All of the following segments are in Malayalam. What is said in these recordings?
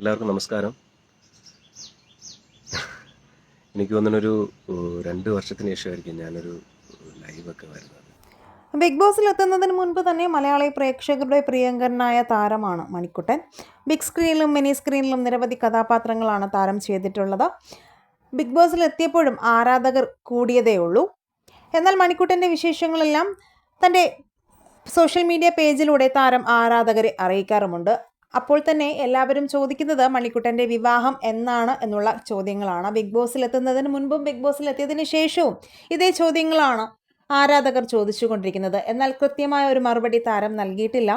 എല്ലാവർക്കും നമസ്കാരം. എനിക്ക് തോന്നുന്നൊരു രണ്ട് വർഷത്തിന് ശേഷമായിരിക്കും ഞാനൊരു ലൈവൊക്കെ വരുന്നത്. ബിഗ് ബോസിൽ എത്തുന്നതിന് മുൻപ് തന്നെ മലയാളി പ്രേക്ഷകരുടെ പ്രിയങ്കരനായ താരമാണ് മണിക്കുട്ടൻ. ബിഗ് സ്ക്രീനിലും മിനി സ്ക്രീനിലും നിരവധി കഥാപാത്രങ്ങളാണ് താരം ചെയ്തിട്ടുള്ളത്. ബിഗ് ബോസിൽ എത്തിയപ്പോഴും ആരാധകർ കൂടിയതേ ഉള്ളൂ. എന്നാൽ മണിക്കുട്ടന്റെ വിശേഷങ്ങളെല്ലാം തന്റെ സോഷ്യൽ മീഡിയ പേജിലൂടെ താരം ആരാധകരെ അറിയിക്കാറുമുണ്ട്. അപ്പോൾ തന്നെ എല്ലാവരും ചോദിക്കുന്നത് മണിക്കുട്ടന്റെ വിവാഹം എന്നാണ് എന്നുള്ള ചോദ്യങ്ങളാണ്. ബിഗ് ബോസിൽ എത്തുന്നതിന് മുൻപും ബിഗ് ബോസിൽ എത്തിയതിന് ശേഷവും ഇതേ ചോദ്യങ്ങളാണ് ആരാധകർ ചോദിച്ചുകൊണ്ടിരിക്കുന്നത്. എന്നാൽ കൃത്യമായ ഒരു മറുപടി താരം നൽകിയിട്ടില്ല.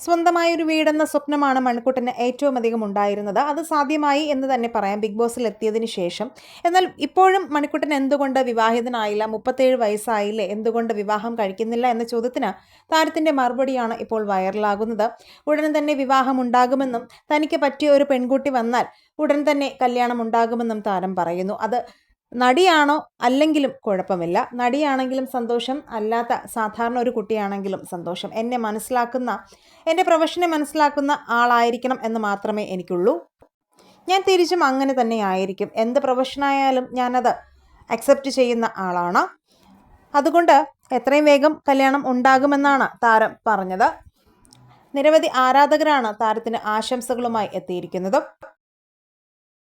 സ്വന്തമായ ഒരു വീടെന്ന സ്വപ്നമാണ് മണിക്കുട്ടന് ഏറ്റവും അധികം ഉണ്ടായിരുന്നത്. അത് സാധ്യമായി എന്ന് തന്നെ പറയാം. ബിഗ് ബോസിൽ എത്തിയതിന് ശേഷം. എന്നാൽ ഇപ്പോഴും മണിക്കുട്ടൻ എന്തുകൊണ്ട് വിവാഹിതനായില്ല? മുപ്പത്തേഴ് വയസ്സായില്ലേ? എന്തുകൊണ്ട് വിവാഹം കഴിക്കുന്നില്ല എന്ന ചോദ്യത്തിന് താരത്തിന്റെ മറുപടിയാണ് ഇപ്പോൾ വൈറലാകുന്നത്. ഉടൻ തന്നെ വിവാഹം ഉണ്ടാകുമെന്നും തനിക്ക് പറ്റിയ ഒരു പെൺകുട്ടി വന്നാൽ ഉടൻ തന്നെ കല്യാണം ഉണ്ടാകുമെന്നും താരം പറയുന്നു. അത് നടിയാണോ അല്ലെങ്കിലും കുഴപ്പമില്ല. നടിയാണെങ്കിലും സന്തോഷം അല്ലാത്ത സാധാരണ ഒരു കുട്ടിയാണെങ്കിലും സന്തോഷം. എന്നെ മനസ്സിലാക്കുന്ന എന്റെ പ്രൊഫഷനെ മനസ്സിലാക്കുന്ന ആളായിരിക്കണം എന്ന് മാത്രമേ എനിക്കുള്ളൂ. ഞാൻ തിരിച്ചും അങ്ങനെ തന്നെ ആയിരിക്കും. എന്ത് പ്രൊഫഷനായാലും ഞാനത് അക്സെപ്റ്റ് ചെയ്യുന്ന ആളാണ്. അതുകൊണ്ട് എത്രയും വേഗം കല്യാണം ഉണ്ടാകുമെന്നാണ് താരം പറഞ്ഞത്. നിരവധി ആരാധകരാണ് താരത്തിന് ആശംസകളുമായി എത്തിയിരിക്കുന്നത്.